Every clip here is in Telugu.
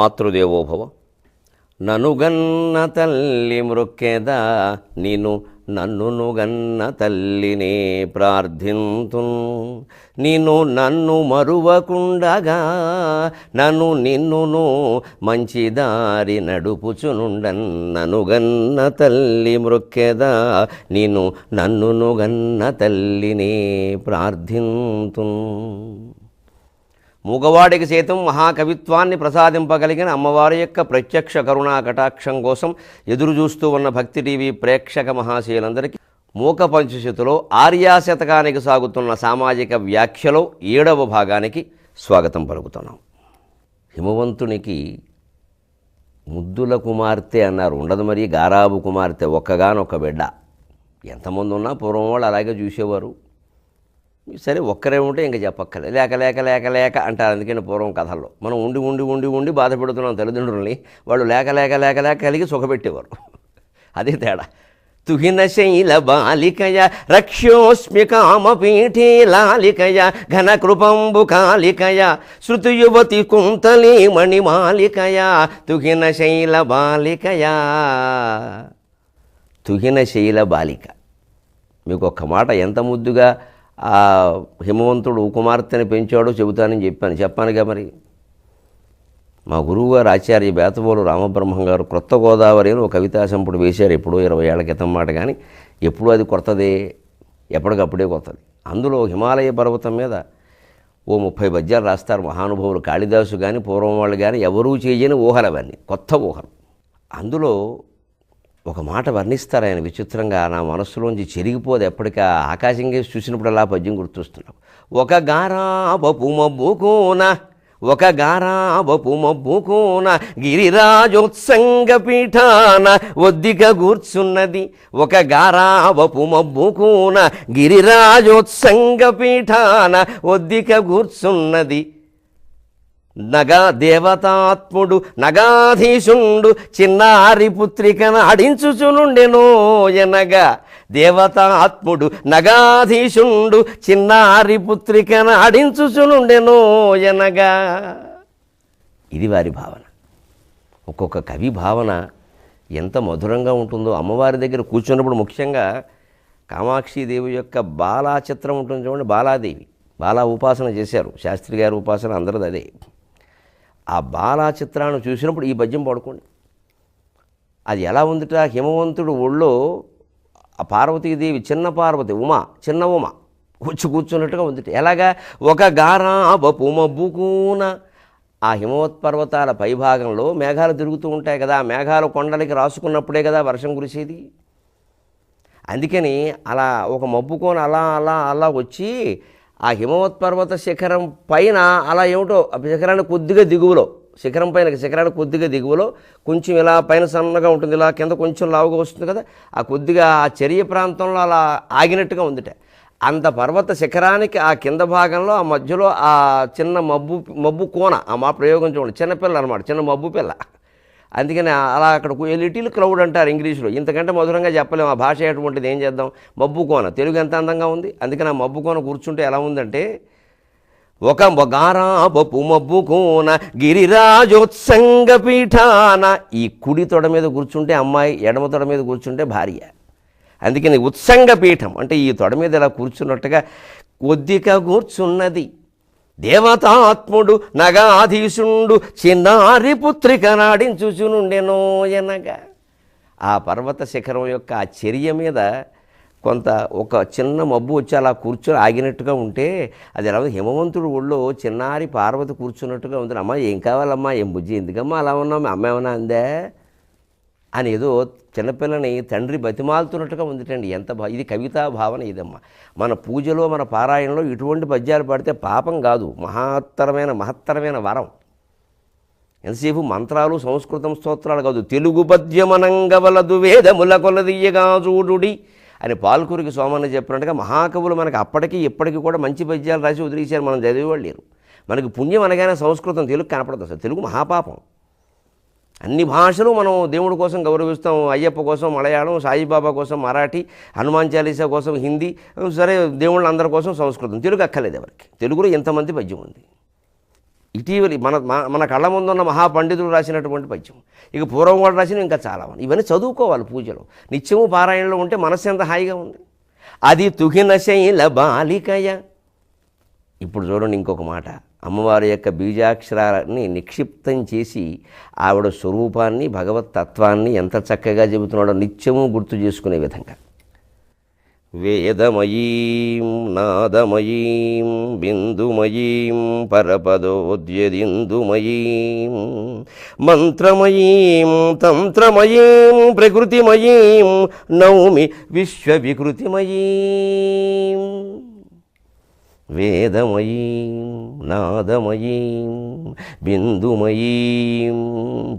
మాతృదేవోభవ. ననుగన్న తల్లి మృక్కెద నేను నన్ను నుగన్న తల్లినే ప్రార్థింతు. నిన్ను నన్ను మరువకుండగా నన్ను నిన్నును మంచి దారి నడుపుచునుండన్. ననుగన్న తల్లి మృక్కెదా నిన్ను నన్ను నుగన్న తల్లినే ప్రార్థింతు. మూగవాడికి సైతం మహాకవిత్వాన్ని ప్రసాదింపగలిగిన అమ్మవారి యొక్క ప్రత్యక్ష కరుణా కటాక్షం కోసం ఎదురు చూస్తూ ఉన్న భక్తి టీవీ ప్రేక్షక మహాశయులందరికీ మూక పంచశతిలో ఆర్యాశతకానికి సాగుతున్న సామాజిక వ్యాఖ్యలో ఏడవ భాగానికి స్వాగతం పలుకుతున్నాం. హిమవంతునికి ముద్దుల కుమార్తె అన్నారు. ఉండదు మరి గారాబు కుమార్తె ఒక్కగానొక్క బిడ్డ. ఎంతమంది ఉన్నా పూర్వం వాళ్ళు అలాగే చూసేవారు. సరే ఒక్కరే ఉంటే ఇంకా చెప్పక్కర్లేదు లేక లేక లేక లేక అంటారు. అందుకని పూర్వం కథల్లో మనం ఉండి ఉండి ఉండి ఉండి బాధపెడుతున్నాం తల్లిదండ్రుల్ని. వాళ్ళు లేక లేక లేక లేక కలిగి సుఖపెట్టేవారు. అదే తేడా. తుహిన శైల బాలికయ రక్ష్యోస్మి కామపీఠే లాలికయ ఘన కృపంబు కాలికయ శృతియువతి కుంతలీ మణిమాలికయ తుహిన శైల బాలికయా. తుహిన శైల బాలిక. మీకు ఒక్క మాట ఎంత ముద్దుగా ఆ హిమవంతుడు కుమార్తెని పెంచాడో చెబుతానని చెప్పాను. చెప్పానుగా మరి. మా గురువు గారు ఆచార్య బేతబోలు రామబ్రహ్మం గారు క్రొత్త గోదావరి అని ఒక కవితా సంపుడు వేశారు ఎప్పుడో ఇరవై ఏళ్ళ క్రితం మాట కానీ ఎప్పుడూ అది కొత్తదే? ఎప్పటికప్పుడే కొత్తది. అందులో హిమాలయ పర్వతం మీద ఓ ముప్పై పద్యాలు రాస్తారు మహానుభావులు కాళిదాసు కానీ పూర్వం వాళ్ళు కానీ ఎవరూ చేయని ఊహలు అవన్నీ. కొత్త ఊహలు. అందులో ఒక మాట వర్ణిస్తారు? ఆయన విచిత్రంగా నా మనస్సులోంచి చెరిగిపోదు. ఎప్పటికీ ఆకాశంగా చూసినప్పుడు అలా పద్యం గుర్తొస్తున్నావు. ఒక గారాబపు మబ్బుకోన ఒక గారాబపు మబ్బుకోన గిరిరాజోత్సంగ పీఠాన ఒద్దిక కూర్చున్నది ఒక గారాబపు మబ్బుకోన గిరిరాజోత్సంగ పీఠాన ఒద్దిక కూర్చున్నది నగా దేవతాత్ముడు నగాధీశుండు చిన్నారి పుత్రికను అడించుచునుండెనో ఎనగా. దేవతాత్ముడు నగాధీశుండు చిన్నారి పుత్రికను అడించుచునుండెనో ఎనగా. ఇది వారి భావన. ఒక్కొక్క కవి భావన ఎంత మధురంగా ఉంటుందో అమ్మవారి దగ్గర కూర్చున్నప్పుడు ముఖ్యంగా కామాక్షిదేవి యొక్క బాలా చిత్రం ఉంటుంది చూడండి బాలాదేవి. బాలా ఉపాసన చేశారు. శాస్త్రి గారి ఉపాసన అందరిది అదే. ఆ బాలా చిత్రాన్ని చూసినప్పుడు ఈ పద్యం పడుకోండి. అది ఎలా ఉందిట? హిమవంతుడు ఒళ్ళో ఆ పార్వతీదేవి చిన్న పార్వతి ఉమ చిన్న ఉమ వచ్చి కూర్చున్నట్టుగా ఉందిట. ఎలాగా? ఒక గారా బపుమబ్బుకూన ఆ హిమవత్ పర్వతాల పైభాగంలో మేఘాలు తిరుగుతూ ఉంటాయి కదా ఆ మేఘాలు కొండలకి రాసుకున్నప్పుడే కదా వర్షం కురిసేది. అందుకని అలా ఒక మబ్బుకోన అలా అలా అలా వచ్చి ఆ హిమవత్ పర్వత శిఖరం పైన అలా ఏమిటో ఆ శిఖరానికి కొద్దిగా దిగువలో శిఖరం పైన శిఖరానికి కొద్దిగా దిగువలో కొంచెం ఇలా పైన సన్నగా ఉంటుంది ఇలా కింద కొంచెం లావుగా వస్తుంది కదా ఆ కొద్దిగా ఆ చర్య ప్రాంతంలో అలా ఆగినట్టుగా ఉందిట. అంత పర్వత శిఖరానికి ఆ కింద భాగంలో ఆ మధ్యలో ఆ చిన్న మబ్బు మబ్బు కోన ఆ మా ప్రయోగం చూడండి చిన్నపిల్ల అనమాట చిన్న మబ్బు పిల్ల. అందుకని అలా అక్కడ లిటిల్ క్రౌడ్ అంటారు ఇంగ్లీష్లో. ఇంతకంటే మధురంగా చెప్పలేము ఆ భాష ఎటువంటిది ఏం చేద్దాం? మబ్బు కోన. తెలుగు ఎంత అందంగా ఉంది? అందుకని ఆ మబ్బు కోన కూర్చుంటే ఎలా ఉందంటే ఒక గారాబపు మబ్బు కోన గిరిరాజోత్సంగ పీఠాన. ఈ కుడి తొడ మీద కూర్చుంటే అమ్మాయి ఎడమ తొడ మీద కూర్చుంటే భార్య. అందుకని ఉత్సంగ పీఠం అంటే ఈ తొడ మీద ఇలా కూర్చున్నట్టుగా కొద్దిగా కూర్చున్నది. దేవతాత్ముడు నగాధీశుండు చిన్నారి పుత్రిక నాడించుచునుండెనో ఎనగా. ఆ పర్వత శిఖరం యొక్క ఆ చర్య మీద కొంత ఒక చిన్న మబ్బు వచ్చి అలా కూర్చొని ఆగినట్టుగా ఉంటే అది ఎలా ఉంది హిమవంతుడు ఒళ్ళో చిన్నారి పార్వతి కూర్చున్నట్టుగా ఉంది. అమ్మ ఏం కావాలమ్మా? ఏం బుజ్జి? ఎందుకమ్మా అలా ఉన్నాం అమ్మ ఏమైనా అందే? అని ఏదో చిన్నపిల్లని తండ్రి బతిమాలుతున్నట్టుగా ఉందిటండి. ఎంత బా ఇది కవితా భావన ఇదమ్మా. మన పూజలో మన పారాయణలో ఇటువంటి పద్యాలు పాడితే పాపం కాదు. మహత్తరమైన మహత్తరమైన వరం. ఎంతసేపు మంత్రాలు సంస్కృతం స్తోత్రాలు కాదు. తెలుగు పద్యమనంగవలదు వేదముల కొలదీయగా చూడుడి అని పాల్కూరికి సోమన్న చెప్పినట్టుగా మహాకవులు మనకి అప్పటికి ఇప్పటికీ కూడా మంచి పద్యాలు రాసి వదిలేశారు. మనం చదివేవాళ్ళు లేరు. మనకి పుణ్యం అనగానే సంస్కృతం తెలుగు కనపడదు అసలు. తెలుగు మహాపాపం. అన్ని భాషలు మనం దేవుడి కోసం గౌరవిస్తాం అయ్యప్ప కోసం మలయాళం సాయిబాబా కోసం మరాఠీ హనుమాన్ చాలీసా కోసం హిందీ సరే దేవుళ్ళందరి కోసం సంస్కృతం. తెలుగు అక్కర్లేదు ఎవరికి. తెలుగులో ఎంతమంది పద్యం ఉంది? ఇటీవలి మన మన- కళ్ళ ముందున్న మహాపండితులు రాసినటువంటి పద్యం. ఇక పూర్వం కూడా రాసిన ఇంకా చాలా ఇవన్నీ చదువుకోవాలి పూజలో. నిత్యము పారాయణలో ఉంటే మనస్సు ఎంత హాయిగా ఉంది? అది తుగిన శైల బాలికయ? ఇప్పుడు చూడండి ఇంకొక మాట. అమ్మవారి యొక్క బీజాక్షరాన్ని నిక్షిప్తం చేసి ఆవిడ స్వరూపాన్ని భగవత్ తత్వాన్ని ఎంత చక్కగా చెబుతున్నాడో నిత్యము గుర్తు చేసుకునే విధంగా. వేదమయీం నాదమయీం బిందుమయీం పరపదోద్యదిందుమయీం మంత్రమయీం తంత్రమయీం ప్రకృతిమయీం నౌమి విశ్వవికృతిమయీం. వేదమయీం నాదమయీం బిందుమయీం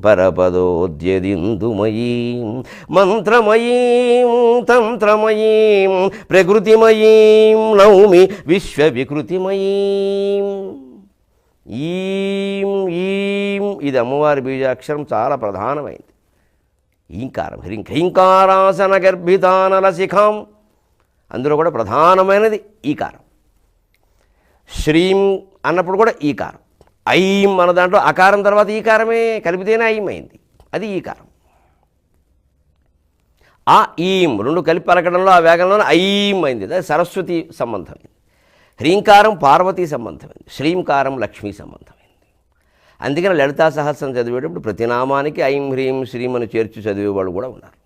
పరపదోద్యదిందుమయీం మంత్రమయీం తంత్రమయీం ప్రకృతిమయీం నౌమి విశ్వవికృతిమయీం. ఈం ఈం ఇది అమ్మవారి బీజాక్షరం చాలా ప్రధానమైంది. ఈంకారం హ్రీం హ్రీంకారాసన గర్భితానల శిఖాం. అందులో కూడా ప్రధానమైనది ఈకారం. శ్రీం అన్నప్పుడు కూడా ఈకారం. ఐం అన్న దాంట్లో అకారం తర్వాత ఈకారమే కలిపితేనే ఐం అయింది అది ఈకారం. ఆ ఈం రెండు కలిపి పలకడంలో ఆ వేగంలోనే ఐం అయింది అది సరస్వతి సంబంధమైంది. హ్రీంకారం పార్వతీ సంబంధమైంది. శ్రీంకారం లక్ష్మీ సంబంధమైంది. అందుకని లలితా సహస్రం చదివేటప్పుడు ప్రతి నామానికి ఐం హ్రీం శ్రీం అని చేర్చి చదివేవాళ్ళు కూడా ఉన్నారు.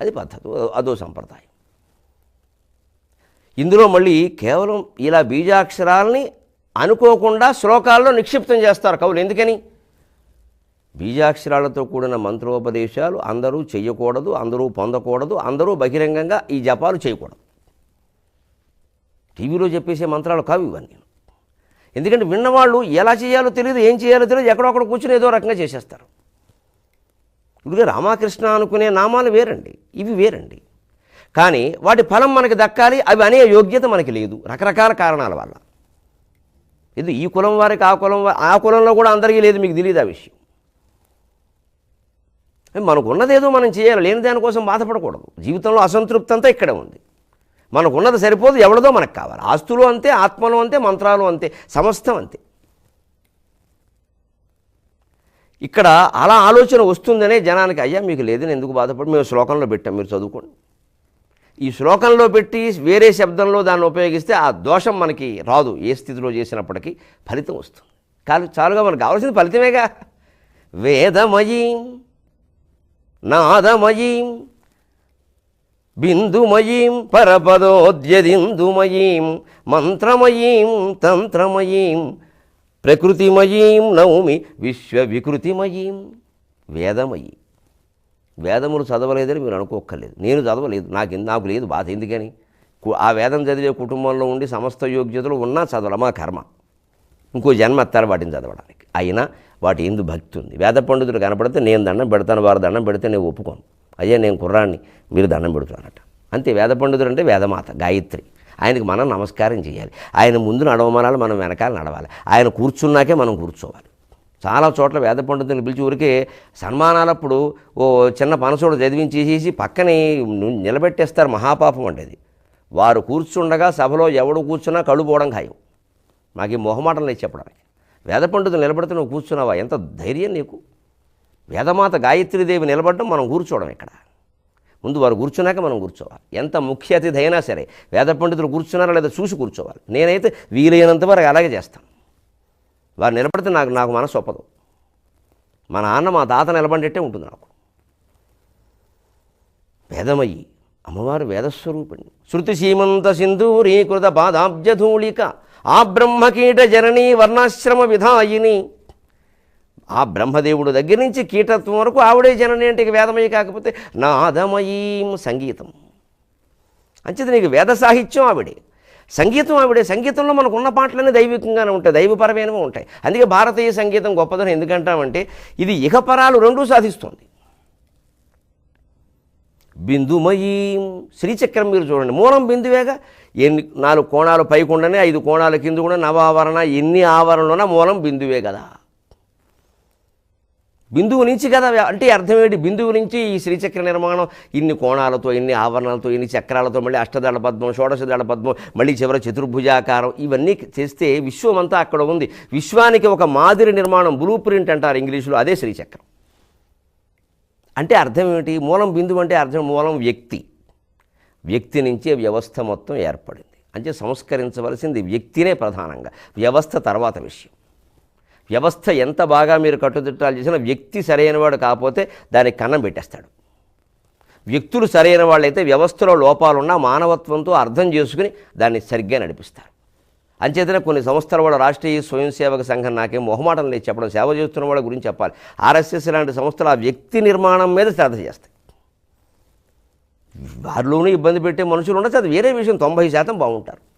అది పద్ధతి అదో సంప్రదాయం. ఇందులో మళ్ళీ కేవలం ఇలా బీజాక్షరాలని అనుకోకుండా శ్లోకాల్లో నిక్షిప్తం చేస్తారు కవులు. ఎందుకని? బీజాక్షరాలతో కూడిన మంత్రోపదేశాలు అందరూ చేయకూడదు అందరూ పొందకూడదు అందరూ బహిరంగంగా ఈ జపాలు చేయకూడదు. టీవీలో చెప్పేసే మంత్రాలు కావు ఇవన్నీ. ఎందుకంటే విన్నవాళ్ళు ఎలా చేయాలో తెలియదు ఏం చేయాలో తెలియదు ఎక్కడొక్కడ కూర్చుని ఏదో రకంగా చేసేస్తారు. ఇప్పుడు రామకృష్ణ అనుకునే నామాలు వేరండి ఇవి వేరండి. కానీ వాటి ఫలం మనకి దక్కాలి అవి అనే యోగ్యత మనకి లేదు. రకరకాల కారణాల వల్ల. ఇది ఈ కులం వారికి ఆ కులం ఆ కులంలో కూడా అందరికీ లేదు మీకు తెలియదు ఆ విషయం. మనకు ఉన్నదేదో మనం చేయాలి లేని దానికోసం బాధపడకూడదు. జీవితంలో అసంతృప్తి అంతా ఇక్కడే ఉంది. మనకు ఉన్నది సరిపోదు ఎవరిదో మనకు కావాలి. ఆస్తులు అంతే ఆత్మలు అంతే మంత్రాలు అంతే సమస్తం అంతే. ఇక్కడ అలా ఆలోచన వస్తుందనే జనానికి అయ్యా మీకు లేదని ఎందుకు బాధపడి మేము శ్లోకంలో పెట్టాం మీరు చదువుకోండి. ఈ శ్లోకంలో పెట్టి వేరే శబ్దంలో దాన్ని ఉపయోగిస్తే ఆ దోషం మనకి రాదు. ఏ స్థితిలో చేసినప్పటికీ ఫలితం వస్తుంది. కాదు చాలుగా మనకు కావాల్సింది ఫలితమేగా. వేదమయీం నాదమయీం బిందుమయీం పరపదోద్యదిందుమయీం మంత్రమయీం తంత్రమయీం ప్రకృతిమయీం నౌమి విశ్వవికృతిమయీం వేదమయీ. వేదములు చదవలేదని మీరు అనుకోక్కర్లేదు. నేను చదవలేదు. నాకు నాకు లేదు బాధ. ఎందుకని? ఆ వేదం చదివే కుటుంబంలో ఉండి సమస్త యోగ్యతలు ఉన్నా చదవడం మా కర్మ? ఇంకో జన్మ ఎత్తారు వాటిని చదవడానికి. అయినా వాటి ఎందు భక్తి ఉంది. వేద పండితులు కనపడితే నేను దండం పెడతాను వారు దండం పెడితే నేను ఒప్పుకోను. అయ్యా నేను కుర్రాన్ని మీరు దండం పెడుతున్నానట అంతే. వేద పండితుడు అంటే వేదమాత గాయత్రి. ఆయనకి మనం నమస్కారం చేయాలి. ఆయన ముందు నడవమనాలి మనం వెనకాల నడవాలి. ఆయన కూర్చున్నాకే మనం కూర్చోవాలి. చాలా చోట్ల వేద పండితులను పిలిచి ఊరికే సన్మానాలప్పుడు ఓ చిన్న పనసోడు చదివించేసేసి పక్కనే నిలబెట్టేస్తారు మహాపాపం అంటే వారు కూర్చుండగా సభలో ఎవడు కూర్చున్నా కళ్ళు పోవడం ఖాయం. మాకు ఈ మొహమాటం లేదు చెప్పడానికి. వేద పండితులు నిలబడితే నువ్వు కూర్చున్నావా? ఎంత ధైర్యం నీకు? వేదమాత గాయత్రీదేవి నిలబడడం మనం కూర్చోవడం ఇక్కడ ముందు వారు కూర్చున్నాక మనం కూర్చోవాలి. ఎంత ముఖ్య అతిథి అయినా సరే వేద పండితులు కూర్చున్నారా లేదా చూసి కూర్చోవాలి. నేనైతే వీలైనంత వరకు అలాగే చేస్తాను. వారు నిలబడితే నాకు నాకు మనసు ఒప్పదు. మా నాన్న మా తాత నిలబడేట్టే ఉంటుంది నాకు. వేదమయ్యి అమ్మవారు వేదస్వరూపిణి శృతి సీమంత సింధూరీకృత పాదాబ్జధూళిక ఆ బ్రహ్మకీట జననీ వర్ణాశ్రమ విధాయిని. ఆ బ్రహ్మదేవుడు దగ్గర నుంచి కీటత్వం వరకు ఆవిడే జనని అంటే ఇక వేదమయ్యి కాకపోతే నాదమయీం సంగీతం. అంచేది నీకు వేద సాహిత్యం ఆవిడే. సంగీతం ఆవిడే సంగీతంలో మనకు ఉన్న పాటలన్నీ దైవికంగానే ఉంటాయి దైవపరమైనవి ఉంటాయి. అందుకే భారతీయ సంగీతం గొప్పదని ఎందుకంటామంటే ఇది ఇహపరాలు రెండూ సాధిస్తుంది. బిందుమయీ శ్రీచక్రం మీరు చూడండి. మూలం బిందువేగా ఎన్ని నాలుగు కోణాలు పైకుండానే ఐదు కోణాల కింద కూడా నవావరణ ఎన్ని ఆవరణలోనా మూలం బిందువే కదా. బిందువు నుంచి కదా అంటే అర్థం ఏంటి? బిందువు నుంచి ఈ శ్రీచక్ర నిర్మాణం ఇన్ని కోణాలతో ఇన్ని ఆవరణలతో ఇన్ని చక్రాలతో మళ్ళీ అష్టదళ పద్మం షోడశదళ పద్మం మళ్ళీ చివర చతుర్భుజాకారం ఇవన్నీ చేస్తే విశ్వం అంతా అక్కడ ఉంది. విశ్వానికి ఒక మాదిరి నిర్మాణం బ్లూ ప్రింట్ అంటారు ఇంగ్లీషులో అదే శ్రీచక్రం. అంటే అర్థం ఏమిటి? మూలం బిందువు అంటే అర్థం మూలం వ్యక్తి. వ్యక్తి నుంచే వ్యవస్థ మొత్తం ఏర్పడింది. అంటే సంస్కరించవలసింది వ్యక్తినే ప్రధానంగా. వ్యవస్థ తర్వాత విషయం. వ్యవస్థ ఎంత బాగా మీరు కట్టుదిట్టాలు చేసినా వ్యక్తి సరైనవాడు కాకపోతే దానికి కన్నం పెట్టేస్తాడు. వ్యక్తులు సరైన వాళ్ళైతే వ్యవస్థలో లోపాలున్నా మానవత్వంతో అర్థం చేసుకుని దాన్ని సరిగ్గా నడిపిస్తారు. అంచేతనే కొన్ని సంస్థల వాళ్ళ రాష్ట్రీయ స్వయం సేవక సంఘం నాకేం మొహమాటం లేదు చెప్పడం సేవ చేస్తున్న వాళ్ళ గురించి చెప్పాలి. ఆర్ఎస్ఎస్ లాంటి సంస్థలు ఆ వ్యక్తి నిర్మాణం మీద శ్రద్ధ చేస్తాయి. వారిలోనూ ఇబ్బంది పెట్టే మనుషులు ఉండొచ్చు అది వేరే విషయం. తొంభై శాతం బాగుంటారు.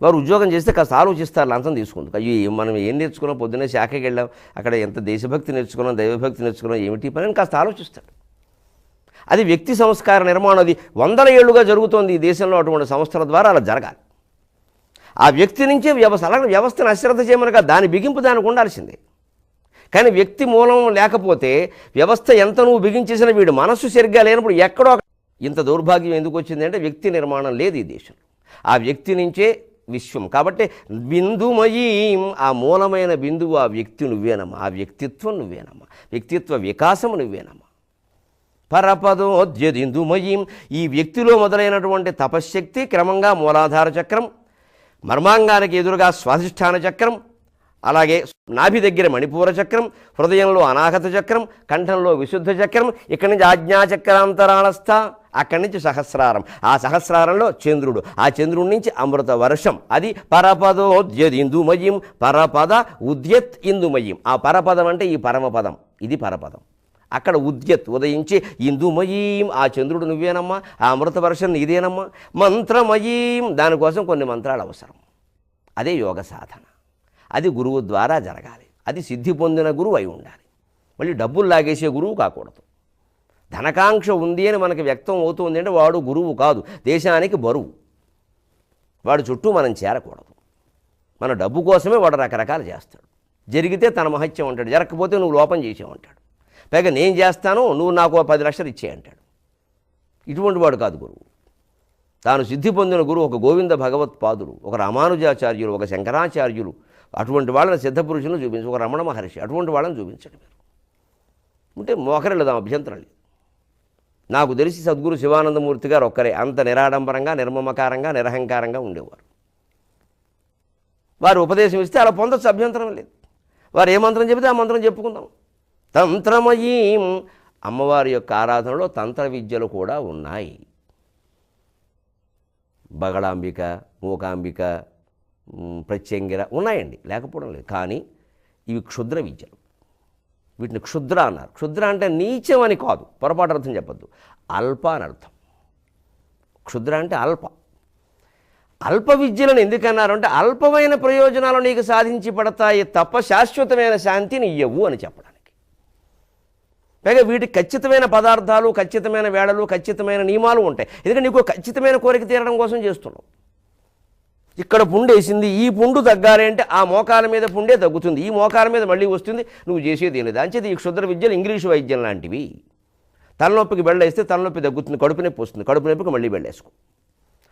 వారు ఉద్యోగం చేస్తే కాస్త ఆలోచిస్తారు లంచం తీసుకుంది అయ్యో మనం ఏం నేర్చుకున్నాం? పొద్దున్నే శాఖకి వెళ్ళాం అక్కడ ఎంత దేశభక్తి నేర్చుకున్నాం దైవభక్తి నేర్చుకున్నాం ఏమిటి పని అని కాస్త ఆలోచిస్తాడు అది వ్యక్తి సంస్కార నిర్మాణం అది వందల ఏళ్ళుగా జరుగుతోంది ఈ దేశంలో అటువంటి సంస్థల ద్వారా అలా జరగాలి. ఆ వ్యక్తి నుంచే వ్యవస్థ అలాగే వ్యవస్థను అశ్రద్ధ చేయమనగా దాని బిగింపు దానికి ఉండాల్సిందే. కానీ వ్యక్తి మూలం లేకపోతే వ్యవస్థ ఎంత నువ్వు బిగించేసిన వీడు మనస్సు సరిగ్గా లేనప్పుడు ఎక్కడో ఇంత దౌర్భాగ్యం ఎందుకు వచ్చిందంటే వ్యక్తి నిర్మాణం లేదు ఈ దేశంలో. ఆ వ్యక్తి నుంచే విశ్వం. కాబట్టి బిందుమయీం ఆ మూలమైన బిందువు ఆ వ్యక్తి నువ్వేనమ్మా. ఆ వ్యక్తిత్వం నువ్వేనమ్మా. వ్యక్తిత్వ వికాసం నువ్వేనమ్మా. పరపదోద్యదిందుమయీం ఈ వ్యక్తిలో మొదలైనటువంటి తపశ్శక్తి క్రమంగా మూలాధార చక్రం మర్మాంగానికి ఎదురుగా స్వాధిష్టాన చక్రం అలాగే నాభి దగ్గర మణిపూర చక్రం హృదయంలో అనాహత చక్రం కంఠంలో విశుద్ధ చక్రం ఇక్కడి నుంచి ఆజ్ఞాచక్రాంతరాళస్థ అక్కడి నుంచి సహస్రారం. ఆ సహస్రారంలో చంద్రుడు. ఆ చంద్రుడి నుంచి అమృత వర్షం. అది పరపదోద్యదిందుమయీం పరపద ఉద్యత్ ఇందుమయం. ఆ పరపదం అంటే ఈ పరమపదం. ఇది పరపదం. అక్కడ ఉద్యత్ ఉదయించి ఇందుమయీం. ఆ చంద్రుడు నువ్వేనమ్మా? ఆ అమృత వర్షం నీదేనమ్మా? మంత్రమయీం. దానికోసం కొన్ని మంత్రాలు అవసరం. అదే యోగ సాధన. అది గురువు ద్వారా జరగాలి. అది సిద్ధి పొందిన గురువు అయి ఉండాలి. మళ్ళీ డబ్బులు లాగేసే గురువు కాకూడదు. ధనకాంక్ష ఉంది అని మనకి వ్యక్తం అవుతుంది అంటే వాడు గురువు కాదు. దేశానికి బరువు. వాడు చుట్టూ మనం చేరకూడదు. మన డబ్బు కోసమే వాడు రకరకాలు చేస్తాడు. జరిగితే తన మహత్యం అంటాడు. జరగకపోతే నువ్వు లోపం చేసేవంటాడు పైగా నేను చేస్తాను నువ్వు నాకు పది లక్షలు ఇచ్చే అంటాడు. ఇటువంటి వాడు కాదు గురువు. తాను సిద్ధి పొందిన గురువు ఒక గోవింద భగవత్పాదులు ఒక రామానుజాచార్యులు ఒక శంకరాచార్యులు. అటువంటి వాళ్ళని సిద్ధపురుషులను చూపించు ఒక రమణ మహర్షి అటువంటి వాళ్ళని చూపించండి మీరు. ఉంటే మోకరిల్దాం అభ్యంతరం లేదు. నాకు తెలిసి సద్గురు శివానందమూర్తి గారు ఒక్కరే. అంత నిరాడంబరంగా నిర్మమకారంగా నిరహంకారంగా ఉండేవారు. వారు ఉపదేశం ఇస్తే అలా పొందొచ్చు అభ్యంతరం లేదు. వారు ఏ మంత్రం చెబితే ఆ మంత్రం చెప్పుకుందాం. తంత్రమయీం అమ్మవారి యొక్క ఆరాధనలో తంత్ర విద్యలు కూడా ఉన్నాయి. బగళాంబిక మూకాంబిక ప్రత్యంగిర ఉన్నాయండి లేకపోవడం లేదు. కానీ ఇవి క్షుద్ర విద్యలు. వీటిని క్షుద్ర అన్నారు. క్షుద్ర అంటే నీచం అని కాదు. పొరపాటు అర్థం చెప్పద్దు. అల్ప అని అర్థం. క్షుద్ర అంటే అల్ప. అల్ప విద్యలను ఎందుకన్నారు అంటే అల్పమైన ప్రయోజనాలు నీకు సాధించి పడతాయి తప్ప శాశ్వతమైన శాంతిని ఇయ్యవు అని చెప్పడానికి. పైగా వీటికి ఖచ్చితమైన పదార్థాలు ఖచ్చితమైన వేళలు ఖచ్చితమైన నియమాలు ఉంటాయి. ఎందుకంటే నీకు ఖచ్చితమైన కోరిక తీరడం కోసం చేస్తున్నావు. ఇక్కడ పుండు వేసింది ఈ పుండు తగ్గాలి అంటే ఆ మోకాల మీద పుండే తగ్గుతుంది. ఈ మోకాల మీద మళ్ళీ వస్తుంది నువ్వు చేసేది లేదు. అంచేది ఈ క్షుద్ర విద్యలు ఇంగ్లీషు వైద్యం లాంటివి. తలనొప్పికి బెళ్ళేస్తే తలనొప్పి తగ్గుతుంది కడుపు నొప్పి వస్తుంది. కడుపు నొప్పికి మళ్ళీ బెళ్ళేసుకో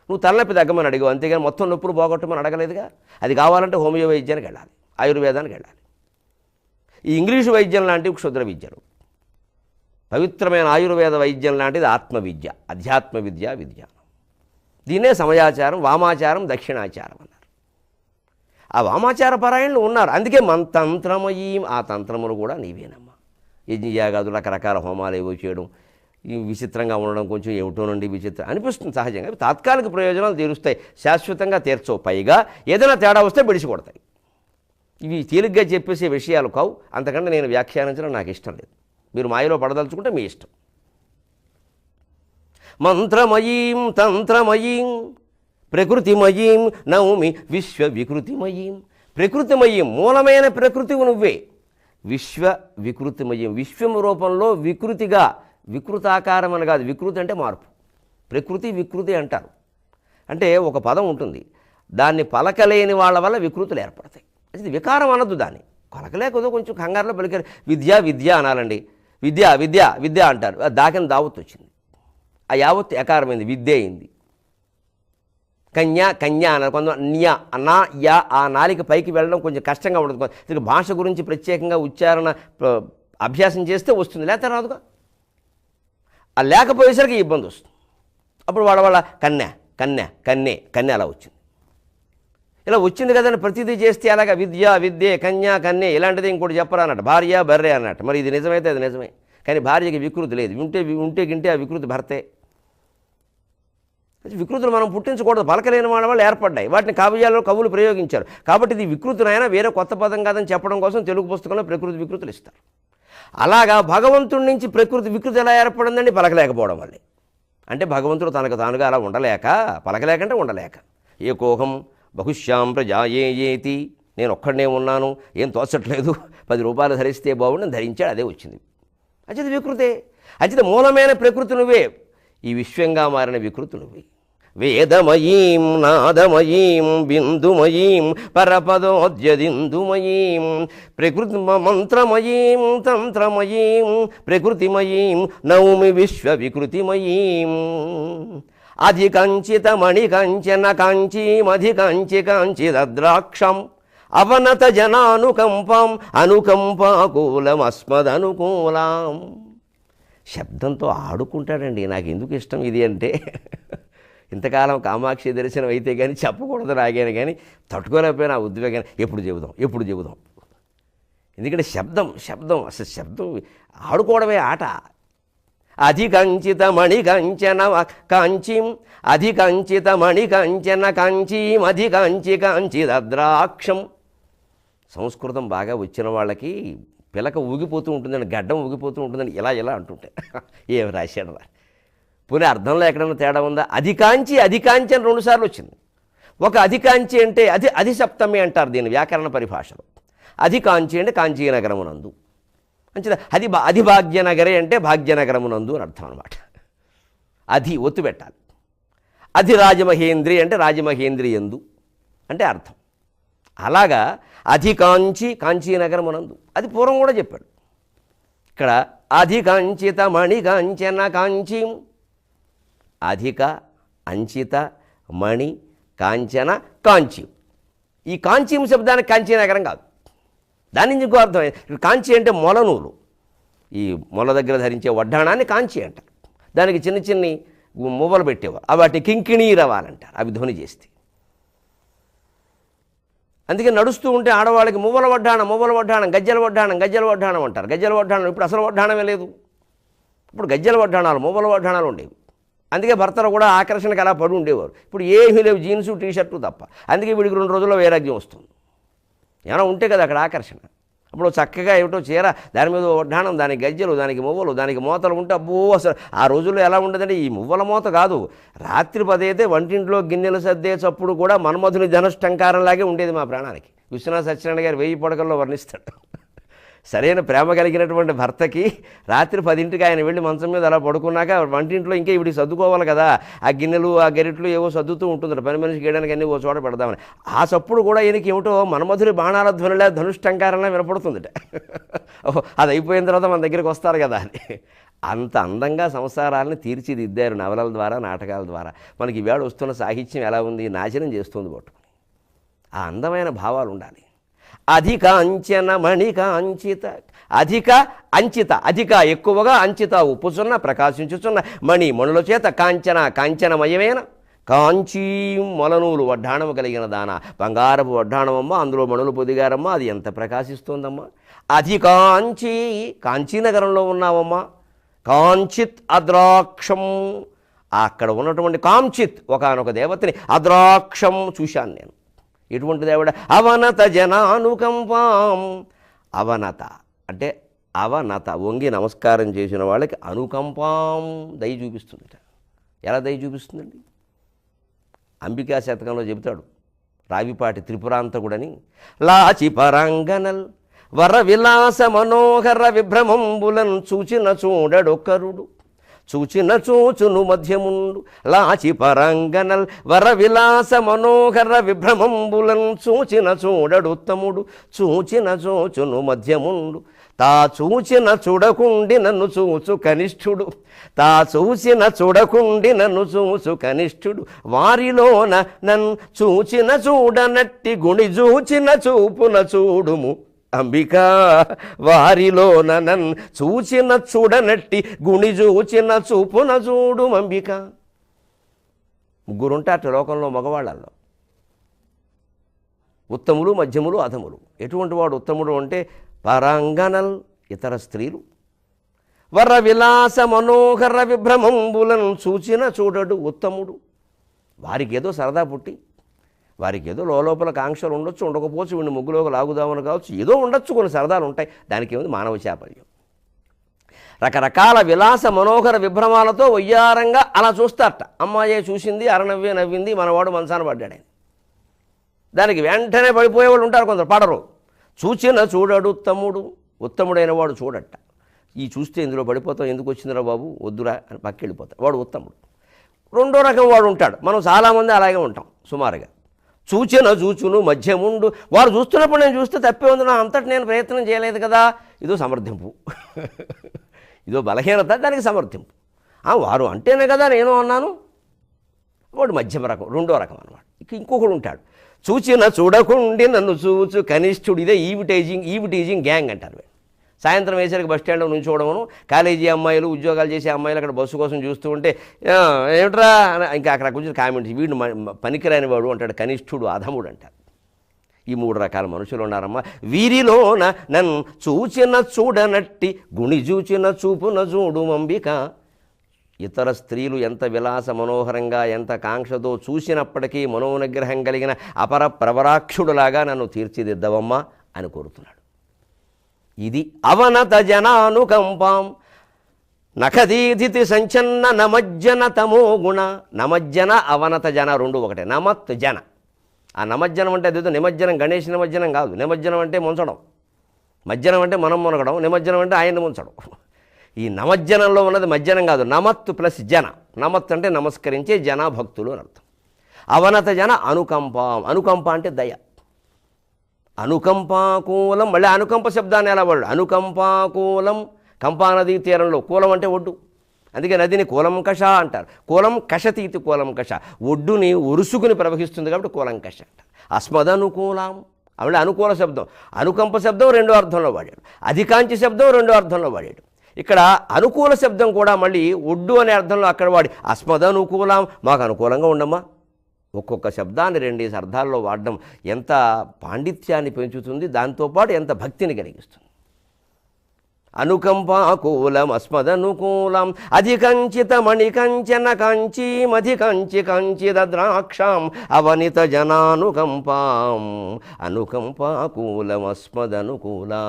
నువ్వు తలనొప్పి తగ్గమని అడిగావు అంతేగాని మొత్తం నొప్పులు పోగొట్టమని అడగలేదుగా? అది కావాలంటే హోమియో వైద్యానికి వెళ్ళాలి ఆయుర్వేదానికి వెళ్ళాలి. ఈ ఇంగ్లీషు వైద్యం లాంటివి క్షుద్ర విద్యలు. పవిత్రమైన ఆయుర్వేద వైద్యం లాంటిది ఆత్మ విద్య అధ్యాత్మ విద్య విద్య. దీన్నే సమయాచారం వామాచారం దక్షిణాచారం అన్నారు. ఆ వామాచార పరాయణలు ఉన్నారు. అందుకే మన తంత్రమయీ ఆ తంత్రములు కూడా నీవేనమ్మా. యజ్ఞయాగాదు రకరకాల హోమాలు ఏవో చేయడం విచిత్రంగా ఉండడం కొంచెం ఏమిటోనండి విచిత్రం అనిపిస్తుంది సహజంగా. తాత్కాలిక ప్రయోజనాలు తీరుస్తాయి. శాశ్వతంగా తీర్చవు పైగా ఏదైనా తేడా వస్తే బెడిసి కొడతాయి ఇవి తేలిగ్గా చెప్పేసే విషయాలు కావు. అంతకంటే నేను వ్యాఖ్యానించడం నాకు ఇష్టం లేదు. మీరు మాయలో పడదలుచుకుంటే మీ ఇష్టం. మంత్రమయీం తంత్రమయీం. ప్రకృతిమయీం నవమి విశ్వ వికృతిమయీం ప్రకృతిమయీం మూలమైన ప్రకృతి నువ్వే. విశ్వ వికృతిమయం విశ్వం రూపంలో వికృతిగా వికృతాకారం అని కాదు వికృతి అంటే మార్పు. ప్రకృతి వికృతి అంటారు. అంటే ఒక పదం ఉంటుంది. దాన్ని పలకలేని వాళ్ళ వల్ల వికృతులు ఏర్పడతాయి. అది వికారం అనద్దు దాన్ని. పలకలేకదో కొంచెం కంగారులో పలికారు. విద్య విద్య అనాలండి. విద్య విద్య విద్య అంటారు. దాకిన దావత్ వచ్చింది. ఆ యావత్ ఎకారమైంది విద్య అయింది. కన్య కన్యా అన్నారు. కొంత నియా నా యా ఆ నాలిక పైకి వెళ్ళడం కొంచెం కష్టంగా ఉండదు భాష గురించి ప్రత్యేకంగా ఉచ్చారణ అభ్యాసం చేస్తే వస్తుంది. లేకపోతే రాదుగా. ఆ లేకపోయేసరికి ఇబ్బంది వస్తుంది. అప్పుడు వాళ్ళ వాళ్ళ కన్య కన్య కన్నే కన్య అలా వచ్చింది. ఇలా వచ్చింది కదండి ప్రతిదీ చేస్తే అలాగా విద్య విద్య కన్య కన్నె ఇలాంటిది ఇంకోటి చెప్పరా అన్నట్టు. భార్య బర్రే అన్నట్టు. మరి ఇది నిజమైతే అది నిజమే. కానీ భార్యకి వికృతి లేదు. ఉంటే ఉంటే గింటే ఆ వికృతి భర్తే. వికృతులు మనం పుట్టించకూడదు. పలకలేని వాళ్ళ వాళ్ళు ఏర్పడ్డాయి. వాటిని కావ్యాల్లో కవులు ప్రయోగించారు. కాబట్టి ఇది వికృతునైనా వేరే కొత్త పదం కాదని చెప్పడం కోసం తెలుగు పుస్తకంలో ప్రకృతి వికృతులు ఇస్తారు. అలాగా భగవంతుడి నుంచి ప్రకృతి వికృతి ఎలా ఏర్పడిందండి? పలకలేకపోవడం వల్లే. అంటే భగవంతుడు తనకు తానుగా అలా ఉండలేక పలకలేకంటే ఉండలేక. ఏ కోహం బహుశ్యాం ఏ ఏతి నేను ఒక్కడనే ఉన్నాను ఏం తోచట్లేదు పది రూపాయలు ధరిస్తే బాగుండి ధరించాడు అదే వచ్చింది. అచ్చిది వికృతే. అచ్చిత మూలమైన ప్రకృతి నువ్వే. ఈ విశ్వంగా మారిన వికృతులువి వేదమయీం నాదమయీం బిందుమయీం పరపదోద్యదిందుమయీం ప్రకృతి మంత్రమయీం తంత్రమయీం ప్రకృతిమయీం నౌమి విశ్వ వికృతిమయీం అధికంచితమణి కంచన కాంచీమధి కాంచీమధికంచి కాంచిద్రాక్షం అవనత జనానుకంపం అనుకంపాకూలమస్మదనుకూలాం. శబ్దంతో ఆడుకుంటాడండి. నాకు ఎందుకు ఇష్టం ఇది అంటే? ఇంతకాలం కామాక్షి దర్శనం అయితే కానీ చెప్పకూడదు రాగాను కానీ తట్టుకోలేకపోయినా ఆ ఉద్వేగాన్ని ఎప్పుడు చెబుదాం ఎప్పుడు చెబుదాం? ఎందుకంటే శబ్దం శబ్దం అసలు శబ్దం ఆడుకోవడమే ఆట. అధికంచిత మణి కంచన కాంచీం అధికంచిత మణి కంచన కాంచీం అధికంచి కాంచిద్రాక్షం సంస్కృతం బాగా వచ్చిన వాళ్ళకి పిలక ఊగిపోతూ ఉంటుందని గడ్డం ఊగిపోతూ ఉంటుందని ఇలా ఇలా అంటుంటే. ఏం రాశాడు రా. పోనీ అర్థంలో ఎక్కడైనా తేడా ఉందా? అధికాంచి అధికాంచి అని రెండుసార్లు వచ్చింది. ఒక అధికాంచి అంటే అది అధిసప్తమి అంటారు దీని వ్యాకరణ పరిభాషలో. అధికాంచి అంటే కాంచీనగరమునందు. మంచిదా అది అధిభాగ్యనగరే అంటే భాగ్యనగరమునందు అని అర్థం అనమాట అధి ఒత్తు పెట్టాలి అధి రాజమహేంద్రి అంటే రాజమహేంద్రి ఎందు అంటే అర్థం. అలాగా అధికాంచి కాంచీనగరమునందు అది పూర్వం కూడా చెప్పాడు. ఇక్కడ అధికాంచిత మణికాంచన కాంచీం అధిక అంచిత మణి కాంచన కాంచీం. ఈ కాంచీం శబ్దానికి కాంచీనగరం కాదు. దాని నుంచి ఇంకో అర్థమైంది కాంచి అంటే మొల నూలు ఈ మొల దగ్గర ధరించే వడ్డాణాన్ని కాంచి అంటారు. దానికి చిన్న చిన్ని మువ్వలు పెట్టేవారు. అవి వాటి కింకిణీ రవాలంటారు అవి ధ్వని చేస్తే. అందుకే నడుస్తూ ఉంటే ఆడవాళ్ళకి మువ్వల వడ్డాణం మువ్వల వడ్డాణం గజ్జల వడ్డాణం గజ్జల వడ్డాణం అంటారు. గజ్జల వడ్డాణం ఇప్పుడు అసలు వడ్డాణమే లేదు. ఇప్పుడు గజ్జల వడ్డాణాలు మువ్వల వడ్డాణాలు ఉండేవి. అందుకే భర్తలు కూడా ఆకర్షణకు అలా పడి ఉండేవారు. ఇప్పుడు ఏమీ లేవు జీన్సు టీషర్టు తప్ప. అందుకే వీడికి రెండు రోజుల్లో వైరాగ్యం వస్తుంది. ఏమైనా ఉంటే కదా అక్కడ ఆకర్షణ. అప్పుడు చక్కగా ఏమిటో చీర దాని మీద వడ్డాణం దానికి గజ్జలు దానికి మువ్వలు దానికి మూతలు ఉంటే అబ్బో అసలు ఆ రోజుల్లో ఎలా ఉండదంటే ఈ మువ్వల మూత కాదు. రాత్రి పదైతే వంటింట్లో గిన్నెలు సర్దే చప్పుడు కూడా మన్మధుని ధనుష్టంకారంలాగే ఉండేది మా ప్రాణానికి. విశ్వనాథ సత్యనారాయణ గారు వెయ్యి పడకల్లో వర్ణిస్తాడు. సరైన ప్రేమ కలిగినటువంటి భర్తకి రాత్రి పదింటికి ఆయన వెళ్ళి మంచం మీద అలా పడుకున్నాక వంటింట్లో ఇంకా ఇవి సర్దుకోవాలి కదా. ఆ గిన్నెలు ఆ గరిట్లు ఏవో సర్దుతూ ఉంటుంది పని మనిషి గేయడానికి అన్ని ఓ చోట పెడదామని. ఆ చప్పుడు కూడా ఈయనకి ఏమిటో మన్మధురి బాణాల ధ్వనిలా ధనుష్టంకారంలా వినపడుతుందిట. ఓహో అది అయిపోయిన తర్వాత మన దగ్గరికి వస్తారు కదా అని. అంత అందంగా సంసారాలను తీర్చిదిద్దారు నవలల ద్వారా నాటకాల ద్వారా. మనకి ఈవేళ వస్తున్న సాహిత్యం ఎలా ఉంది? నాశనం చేస్తుంది పట్టుకుని ఆ అందమైన భావాలు ఉండాలి. అధిక అంచన మణిక అధిక అంచిత అధిక ఎక్కువగా అంచిత ఉప్పుచున్న ప్రకాశించుచున్న మణి మణుల చేత కాంచన కాంచనమయమైన. కాంచీ మొలనూలు వడ్డాణము కలిగిన దాన బంగారపు వడ్డాణమమ్మ అందులో మణులు పొదిగారమ్మా అది ఎంత ప్రకాశిస్తోందమ్మా. అధికాంచి కాంచీనగరంలో ఉన్నావమ్మా. కాంచిత్ అద్రాక్షం. అక్కడ ఉన్నటువంటి కాంచిత్ ఒకనొక దేవతని అద్రాక్షం చూశాను నేను. ఎటువంటి దేవుడు అవనత జనానుకంపాం. అవనత. అంటే అవనత. వంగి నమస్కారం చేసిన వాళ్ళకి అనుకంపాం. దయ చూపిస్తుంది ఎలా దయ చూపిస్తుందండి? అంబికా శతకంలో చెబుతాడు. రావిపాటి త్రిపురాంతకుడని లాచి పరాంగనల్ వర విలాస మనోహర విభ్రమంబులను చూచిన చూడడొక్కరుడు. చూచిన చూచును మధ్యముండు లాచి పరంగనల్ వర విలాస మనోహర విభ్రమంబులం చూచిన చూడడుత్తముడు చూచిన చూచును మధ్యముండు. తా చూచిన చూడకుండి నన్ను చూచు కనిష్ఠుడు తా చూసిన చూడకుండి నన్ను చూచు కనిష్ఠుడు. వారిలోన నన్ను చూచిన చూడనట్టి గుణి చూచిన చూపున చూడుము. అంబిక వారిలోన నన్ చూచిన చూడనట్టి గుణి చూచిన చూపున చూడు అంబిక. ముగ్గురుంటారు లోకంలో మగవాళ్ళల్లో. ఉత్తములు మధ్యములు అధములు. ఎటువంటి వాడు ఉత్తముడు అంటే పరాంగనల్ ఇతర స్త్రీలు. వర విలాస మనోహర విభ్రమంబులను చూచిన చూడడు ఉత్తముడు. వారికి ఏదో సరదా పుట్టి వారికి ఏదో లోపల కాంక్షలు ఉండొచ్చు ఉండకపోవచ్చు వీడిని ముగ్గులోకి లాగుదామని కావచ్చు ఏదో ఉండొచ్చు కొన్ని సరదాలు ఉంటాయి. దానికి ఏముంది మానవ చాపల్యం. రకరకాల విలాస మనోహర విభ్రమాలతో వయ్యారంగా అలా చూస్తారట. అమ్మాయే చూసింది అరనవ్వే నవ్వింది మనవాడు మనసాన పడ్డాడని దానికి వెంటనే పడిపోయేవాళ్ళు ఉంటారు కొందరు పడరు. చూచిన చూడడు ఉత్తముడు ఉత్తముడైన వాడు చూడట. ఈ చూస్తే ఇందులో పడిపోతాం ఎందుకు వచ్చిందిరా బాబు? వద్దురా అని పక్కెళ్ళిపోతాడు వాడు ఉత్తముడు. రెండో రకం వాడు ఉంటాడు. మనం చాలామంది అలాగే ఉంటాం సుమారుగా. చూచిన చూచును మధ్యముండు. వారు చూస్తున్నప్పుడు నేను చూస్తే తప్పే ఉంది నా అంతటి నేను ప్రయత్నం చేయలేదు కదా. ఇదో సమర్థింపు. ఇదో బలహీనత దానికి సమర్థింపు. వారు అంటేనే కదా నేను అన్నాను. వాడు మధ్యమ రకం రెండో రకం అనమాట ఇక ఇంకొకడు ఉంటాడు. చూచిన చూడకుండి నన్ను చూచు కనిష్ఠుడు ఇదే ఈవిటైజింగ్ ఈవిటైజింగ్ గ్యాంగ్ అంటారు సాయంత్రం వేసరికి బస్ స్టాండ్లో నుంచోవడము కాలేజీ అమ్మాయిలు ఉద్యోగాలు చేసే అమ్మాయిలు అక్కడ బస్సు కోసం చూస్తూ ఉంటే ఏమిట్రా? అని ఇంకా అక్కడ కొంచెం కామెంట్స్. వీడు మ- పనికిరాని వాడు అంటాడు కనిష్ఠుడు అధముడు అంటారు. ఈ మూడు రకాల మనుషులు ఉన్నారమ్మా. వీరిలోన నన్ను చూచిన చూడనట్టి గుణి చూచిన చూపున చూడు అంబిక. ఇతర స్త్రీలు ఎంత విలాస మనోహరంగా ఎంత కాంక్షతో చూసినప్పటికీ మనోనిగ్రహం కలిగిన అపర ప్రవరాక్షుడులాగా నన్ను తీర్చిదిద్దవమ్మా అని కోరుతున్నాడు. ఇది అవనత జనానుకంపాం. నఖదీధితి సంచన్న నమజ్జన తమో గుణ నమజ్జన అవనత జన రెండు ఒకటే. నమత్ జన. ఆ నమజ్జనం అంటే అదేదో నిమజ్జనం గణేష్ నిమజ్జనం కాదు. నిమజ్జనం అంటే ముంచడం. మజ్జనం అంటే మనం మునగడం. నిమజ్జనం అంటే ఆయన ముంచడం. ఈ నమజ్జనంలో ఉన్నది మజ్జనం కాదు. నమత్తు ప్లస్ జన. నమత్ అంటే నమస్కరించే జన భక్తులు అని అర్థం. అవనత జన అనుకంప. అనుకంప అంటే దయ. అనుకంపాకూలం మళ్ళీ అనుకంప శబ్దాన్ని ఎలా వాడు అనుకంపాకూలం కంపా నదీ తీరంలో కూలం అంటే ఒడ్డు. అందుకే నదిని కూలం కష అంటారు. కూలం కషతీతి కూలం కష. ఒడ్డుని ఉరుసుకుని ప్రవహిస్తుంది కాబట్టి కూలం కష అంటారు. అస్మదనుకూలం. ఆవిడ అనుకూల శబ్దం. అనుకంప శబ్దం రెండో అర్థంలో వాడాడు. అధికాంచి శబ్దం రెండో అర్థంలో వాడాడు. ఇక్కడ అనుకూల శబ్దం కూడా మళ్ళీ ఒడ్డు అనే అర్థంలో అక్కడ వాడి అస్మదనుకూలం. మాకు అనుకూలంగా ఉండమ్మా. ఒక్కొక్క శబ్దాన్ని రెండేసి అర్థాల్లో వాడడం ఎంత పాండిత్యాన్ని పెంచుతుంది దాంతోపాటు ఎంత భక్తిని కలిగిస్తుంది. అనుకంపాకూలం అస్మదనుకూలం అధికంచిత మణికంచన కంచీమధికంచి కంచిత ద్రాక్షాం అవనిత జనానుకంపాం అనుకంపాకూలం అస్మదనుకూలం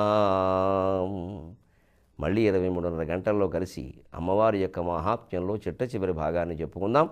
మళ్ళీ ఇరవై మూడున్నర గంటల్లో కలిసి అమ్మవారి యొక్క మహాత్మ్యంలో చిట్ట చివరి భాగాన్ని చెప్పుకుందాం.